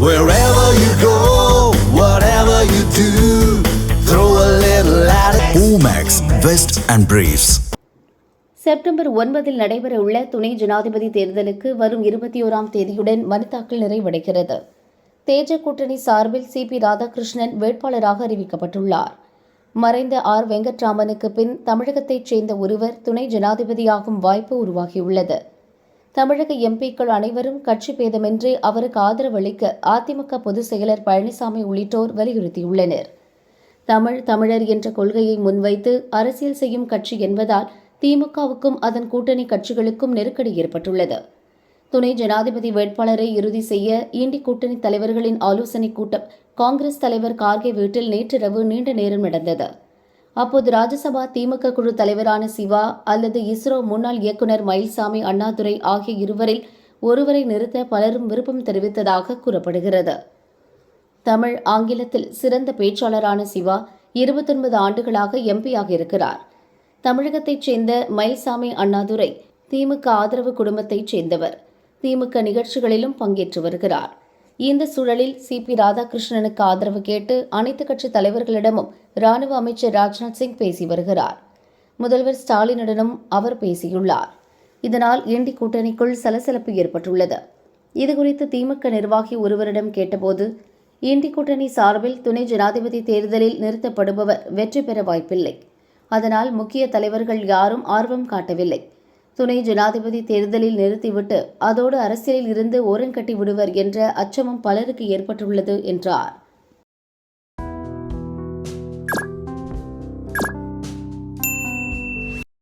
Wherever you go, whatever you do, throw a little at it. Omax, Vest and Briefs. September ஒன்பதில் நடைபெறவுள்ள துணை ஜனாதிபதி தேர்தலுக்கு வரும் இருபத்தி ஓராம் தேதியுடன் மனு தாக்கல் நிறைவடைகிறது தேஜ கூட்டணி சார்பில் சி பி ராதாகிருஷ்ணன் வேட்பாளராக அறிவிக்கப்பட்டுள்ளார் மறைந்த ஆர் வெங்கட்ராமனுக்கு பின் தமிழகத்தைச் சேர்ந்த ஒருவர் துணை ஜனாதிபதியாகும் வாய்ப்பு உருவாகியுள்ளது தமிழக எம்பிக்கள் அனைவரும் கட்சி பேதமின்றி அவருக்கு ஆதரவளிக்க அதிமுக பொதுச் செயலர் பழனிசாமி உள்ளிட்டோர் வலியுறுத்தியுள்ளனர். தமிழ் தமிழர் என்ற கொள்கையை முன்வைத்து அரசியல் செய்யும் கட்சி என்பதால் திமுகவுக்கும் அதன் கூட்டணி கட்சிகளுக்கும் நெருக்கடி ஏற்பட்டுள்ளது. துணை ஜனாதிபதி வேட்பாளரை இறுதி செய்ய இண்டி கூட்டணி தலைவர்களின் ஆலோசனைக் கூட்டம் காங்கிரஸ் தலைவர் கார்கே வீட்டில் நேற்றிரவு நீண்ட நேரம் நடந்தது. அப்போது ராஜ்யசபா திமுக குழு தலைவரான சிவா அல்லது இஸ்ரோ முன்னாள் இயக்குநர் மயில்சாமி அண்ணாதுரை ஆகிய இருவரில் ஒருவரை நிறுத்த பலரும் விருப்பம் தெரிவித்ததாக கூறப்படுகிறது. தமிழ் ஆங்கிலத்தில் சிறந்த பேச்சாளரான சிவா இருபத்தொன்பது ஆண்டுகளாக எம்பியாக இருக்கிறார். தமிழகத்தைச் சேர்ந்த மயில்சாமி அண்ணாதுரை திமுக ஆதரவு குடும்பத்தைச் சேர்ந்தவர். திமுக நிகழ்ச்சிகளிலும் பங்கேற்று வருகிறார். இந்த சூழலில் சி பி ராதாகிருஷ்ணனுக்கு ஆதரவு கேட்டு அனைத்துக் கட்சி தலைவர்களிடமும் ராணுவ அமைச்சர் ராஜ்நாத் சிங் பேசி வருகிறார். முதல்வர் ஸ்டாலினுடனும் அவர் பேசியுள்ளார். இதனால் இண்டி கூட்டணிக்குள் சலசலப்பு ஏற்பட்டுள்ளது. இதுகுறித்து திமுக நிர்வாகி ஒருவரிடம் கேட்டபோது இண்டி கூட்டணி சார்பில் துணை ஜனாதிபதி தேர்தலில் நிறுத்தப்படுபவர் வெற்றி பெற வாய்ப்பில்லை. அதனால் முக்கிய தலைவர்கள் யாரும் ஆர்வம் காட்டவில்லை. துணை ஜனாதிபதி தேர்தலில் நிறுத்திவிட்டு அதோடு அரசியலில் இருந்து ஓரங்கட்டி விடுவர் என்ற அச்சமும் பலருக்கு ஏற்பட்டுள்ளது என்றார்.